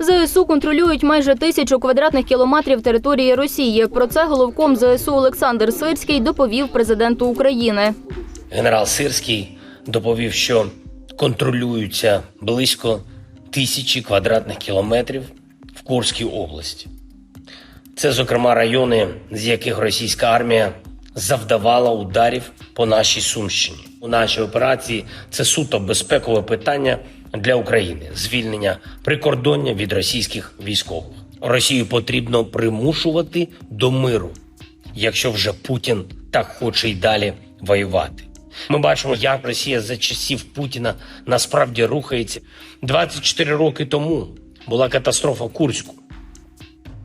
ЗСУ контролюють майже тисячу квадратних кілометрів території Росії. Про це головком ЗСУ Олександр Сирський доповів президенту України. Генерал Сирський доповів, що контролюються близько тисячі квадратних кілометрів в Курській області. Це, зокрема, райони, з яких російська армія завдавала ударів по нашій Сумщині. У нашій операції це суто безпекове питання для України звільнення прикордоння від російських військових. Росію потрібно примушувати до миру, якщо вже Путін так хоче й далі воювати. Ми бачимо, як Росія за часів Путіна насправді рухається. 24 роки тому була катастрофа Курську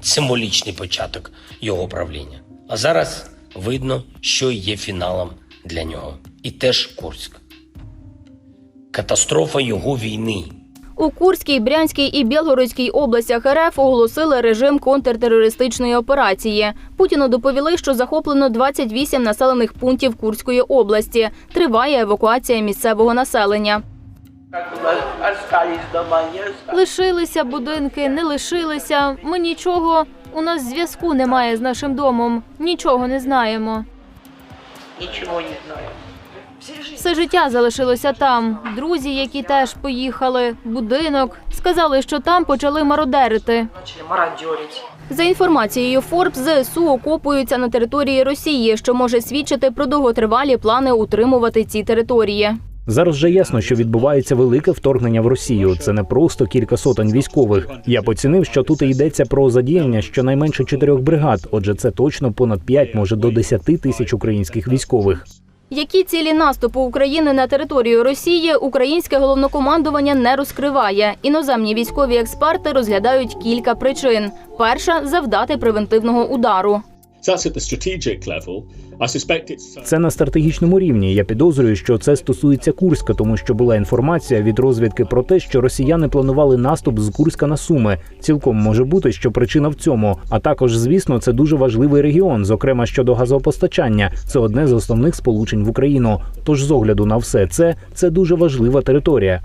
символічний початок його правління. А зараз видно, що є фіналом для нього. І теж Курськ. Катастрофа його війни. У Курській, Брянській і Білгородській областях РФ оголосили режим контртерористичної операції. Путіну доповіли, що захоплено 28 населених пунктів Курської області. Триває евакуація місцевого населення. Лишилися будинки, не лишилися. Ми нічого. У нас зв'язку немає з нашим домом. Нічого не знаємо. Ничего не знаю. Все життя залишилося там. Друзі, які теж поїхали, будинок. Сказали, що там почали мародерити. За інформацією Форбс, ЗСУ окопуються на території Росії, що може свідчити про довготривалі плани утримувати ці території. Зараз вже ясно, що відбувається велике вторгнення в Росію. Це не просто кілька сотень військових. Я поцінив, що тут йдеться про задіяння щонайменше чотирьох бригад. Отже, це точно понад 5, може до 10 тисяч українських військових. Які цілі наступу України на територію Росії українське головнокомандування не розкриває. Іноземні військові експерти розглядають кілька причин: перша завдати превентивного удару. Це на стратегічному рівні. Я підозрюю, що це стосується Курська, тому що була інформація від розвідки про те, що росіяни планували наступ з Курська на Суми. Цілком може бути, що причина в цьому. А також, звісно, це дуже важливий регіон, зокрема щодо газопостачання. Це одне з основних сполучень в Україну. Тож, з огляду на все це, це дуже важлива територія.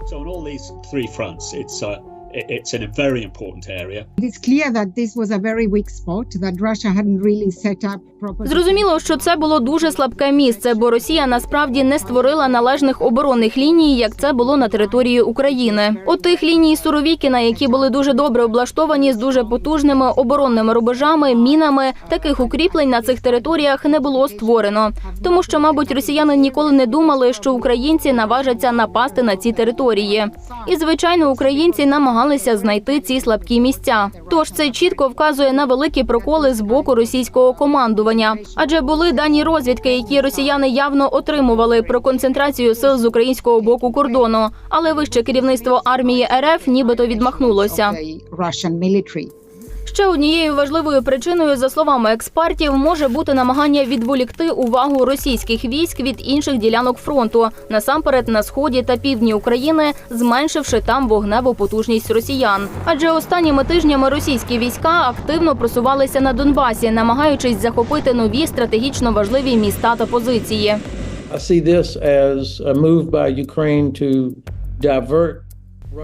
It's it- it's in a very important area. It's clear that this was a very weak spot, that Russia hadn't really set up proper. Зрозуміло, що це було дуже слабке місце, бо Росія насправді не створила належних оборонних ліній, як це було на території України. От тих ліній Суровікіна, які були дуже добре облаштовані з дуже потужними оборонними рубежами, мінами, таких укріплень на цих територіях не було створено. Тому що, мабуть, росіяни ніколи не думали, що українці наважаться напасти на ці території. І звичайно, українці намагалися знайти ці слабкі місця. Тож це чітко вказує на великі проколи з боку російського командування. Адже були дані розвідки, які росіяни явно отримували про концентрацію сил з українського боку кордону. Але вище керівництво армії РФ нібито відмахнулося. Ще однією важливою причиною, за словами експертів, може бути намагання відволікти увагу російських військ від інших ділянок фронту, насамперед на сході та півдні України, зменшивши там вогневу потужність росіян. Адже останніми тижнями російські війська активно просувалися на Донбасі, намагаючись захопити нові стратегічно важливі міста та позиції. I see this as Ukraine to divert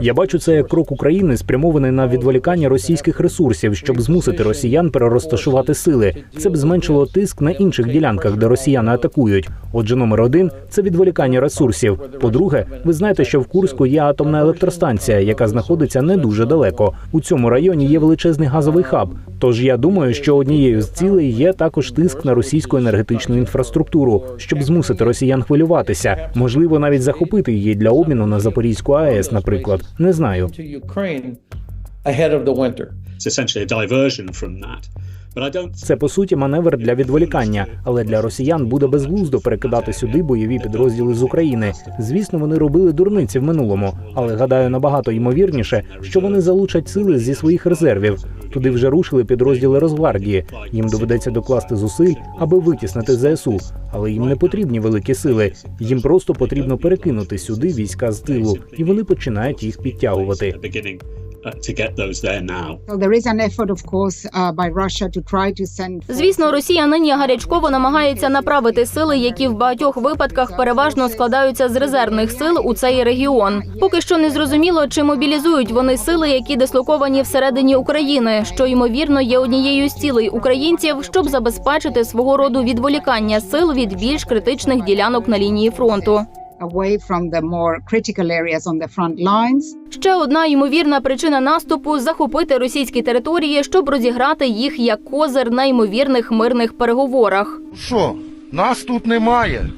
Я бачу це як крок України, спрямований на відволікання російських ресурсів, щоб змусити росіян перерозташувати сили. Це б зменшило тиск на інших ділянках, де росіяни атакують. Отже, номер один це відволікання ресурсів. По-друге, ви знаєте, що в Курську є атомна електростанція, яка знаходиться не дуже далеко. У цьому районі є величезний газовий хаб. Тож я думаю, що однією з цілей є також тиск на російську енергетичну інфраструктуру, щоб змусити росіян хвилюватися, можливо, навіть захопити її для обміну на Запорізьку АЕС, наприклад. Не знаю. to Ukraine ahead of the winter. It's essentially a diversion from that. Це по суті маневр для відволікання, але для росіян буде безглуздо перекидати сюди бойові підрозділи з України. Звісно, вони робили дурниці в минулому, але гадаю набагато ймовірніше, що вони залучать сили зі своїх резервів. Туди вже рушили підрозділи Росгвардії. Їм доведеться докласти зусиль, аби витіснити ЗСУ, але їм не потрібні великі сили. Їм просто потрібно перекинути сюди війська з тилу, і вони починають їх підтягувати. Uh, to get those there now. So there is an effort, of course, uh, by Russia to try to send. Звісно, Росія нині гарячково намагається направити сили, які в багатьох випадках переважно складаються з резервних сил у цей регіон. Поки що не зрозуміло, чи мобілізують вони сили, які дислоковані всередині України, що ймовірно є однією з цілей українців, щоб забезпечити свого роду відволікання сил від більш критичних ділянок на лінії фронту. Away from the more critical areas on the front lines. Ще одна ймовірна причина наступу захопити російські території, щоб розіграти їх як козир на ймовірних мирних переговорах. Що? Нас тут немає.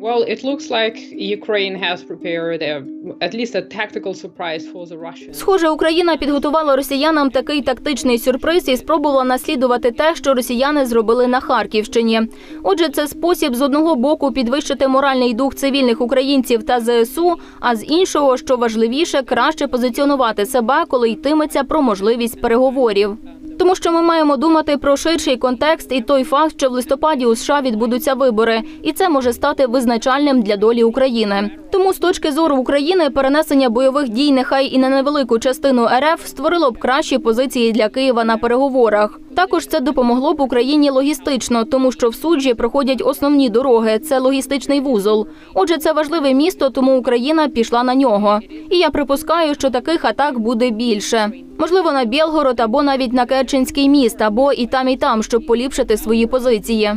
Well, it looks like Ukraine has prepared a, at least a tactical surprise for the Russians. Схоже, Україна підготувала росіянам такий тактичний сюрприз і спробувала наслідувати те, що росіяни зробили на Харківщині. Отже, це спосіб з одного боку підвищити моральний дух цивільних українців та ЗСУ, а з іншого, що важливіше, краще позиціонувати себе, коли йтиметься про можливість переговорів. Тому що ми маємо думати про ширший контекст і той факт, що в листопаді у США відбудуться вибори, і це може стати визначальним для долі України. Тому з точки зору України перенесення бойових дій, нехай і на невелику частину РФ, створило б кращі позиції для Києва на переговорах. Також це допомогло б Україні логістично, тому що в суджі проходять основні дороги. Це логістичний вузол. Отже, це важливе місто, тому Україна пішла на нього. І я припускаю, що таких атак буде більше. Можливо, на Білгород або навіть на Керченський міст, або і там, і там, щоб поліпшити свої позиції.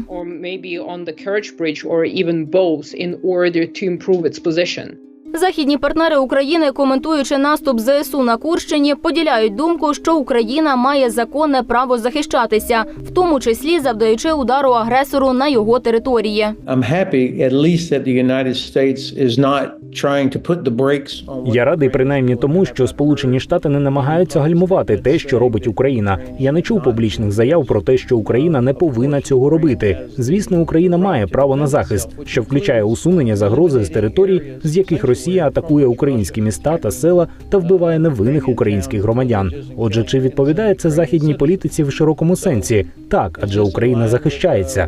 Західні партнери України, коментуючи наступ ЗСУ на Курщині, поділяють думку, що Україна має законне право захищатися, в тому числі завдаючи удару агресору на його території. I'm happy at least that Я радий принаймні тому, що Сполучені Штати не намагаються гальмувати те, що робить Україна. Я не чув публічних заяв про те, що Україна не повинна цього робити. Звісно, Україна має право на захист, що включає усунення загрози з територій, з яких Росія атакує українські міста та села та вбиває невинних українських громадян. Отже, чи відповідає це західній політиці в широкому сенсі? Так, адже Україна захищається.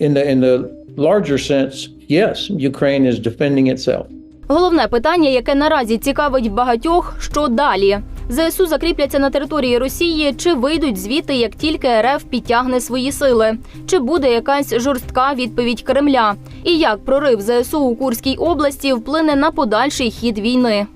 In the in the larger sense, yes, Ukraine is defending itself. Головне питання, яке наразі цікавить багатьох, що далі. ЗСУ закріпляться на території Росії, чи вийдуть звідти, як тільки РФ підтягне свої сили, чи буде якась жорстка відповідь Кремля, і як прорив ЗСУ у Курській області вплине на подальший хід війни.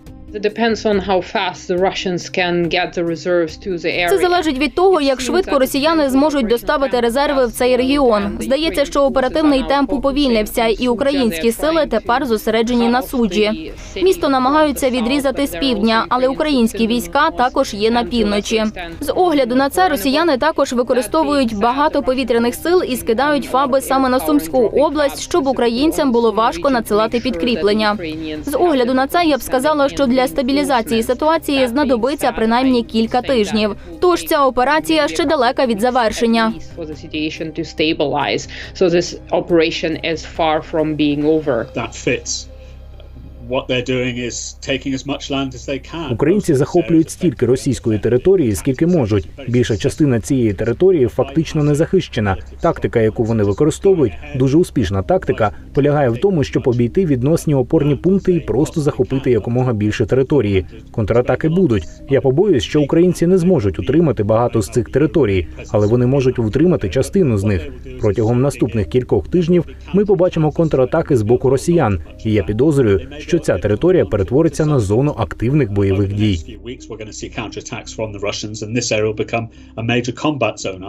Це залежить від того, як швидко росіяни зможуть доставити резерви в цей регіон. Здається, що оперативний темп уповільнився, і українські сили тепер зосереджені на суджі. Місто намагаються відрізати з півдня, але українські війська також є на півночі. З огляду на це росіяни також використовують багато повітряних сил і скидають фаби саме на Сумську область, щоб українцям було важко надсилати підкріплення. З огляду на це я б сказала, що для стабілізації ситуації знадобиться принаймні кілька тижнів. Тож ця операція ще далека від завершення. For the Українці захоплюють стільки російської території, скільки можуть. Більша частина цієї території фактично не захищена. Тактика, яку вони використовують, дуже успішна тактика, полягає в тому, щоб обійти відносні опорні пункти і просто захопити якомога більше території. Контратаки будуть. Я побоююсь, що українці не зможуть утримати багато з цих територій, але вони можуть утримати частину з них. Протягом наступних кількох тижнів ми побачимо контратаки з боку росіян, і я підозрюю, що ця територія перетвориться на зону активних бойових дій.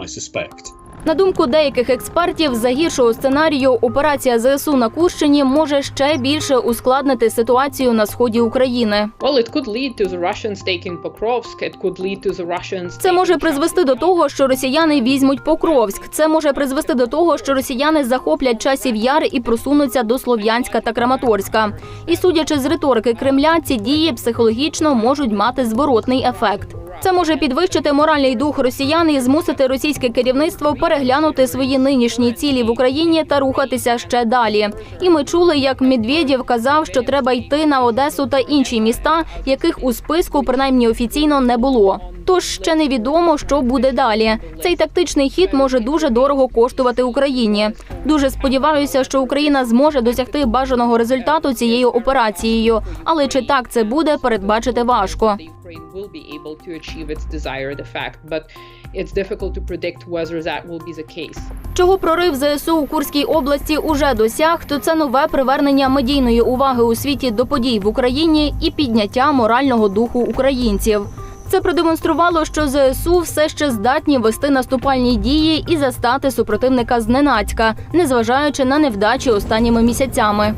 I suspect. На думку деяких експертів, за гіршого сценарію операція ЗСУ на Курщині може ще більше ускладнити ситуацію на сході України. Це може призвести до того, що росіяни візьмуть Покровськ. Це може призвести до того, що росіяни захоплять часів яр і просунуться до Слов'янська та Краматорська. І судячи з риторики Кремля, ці дії психологічно можуть мати зворотний ефект. Це може підвищити моральний дух росіян і змусити російське керівництво переглянути свої нинішні цілі в Україні та рухатися ще далі. І ми чули, як Медведєв казав, що треба йти на Одесу та інші міста, яких у списку принаймні офіційно не було. Тож ще невідомо, що буде далі. Цей тактичний хід може дуже дорого коштувати Україні. Дуже сподіваюся, що Україна зможе досягти бажаного результату цією операцією. Але чи так це буде, передбачити важко. Ukraine will be able to achieve its desired effect, but it's difficult to predict whether that will be the case. Чого прорив ЗСУ у Курській області уже досяг, то це нове привернення медійної уваги у світі до подій в Україні і підняття морального духу українців. Це продемонструвало, що ЗСУ все ще здатні вести наступальні дії і застати супротивника зненацька, незважаючи на невдачі останніми місяцями.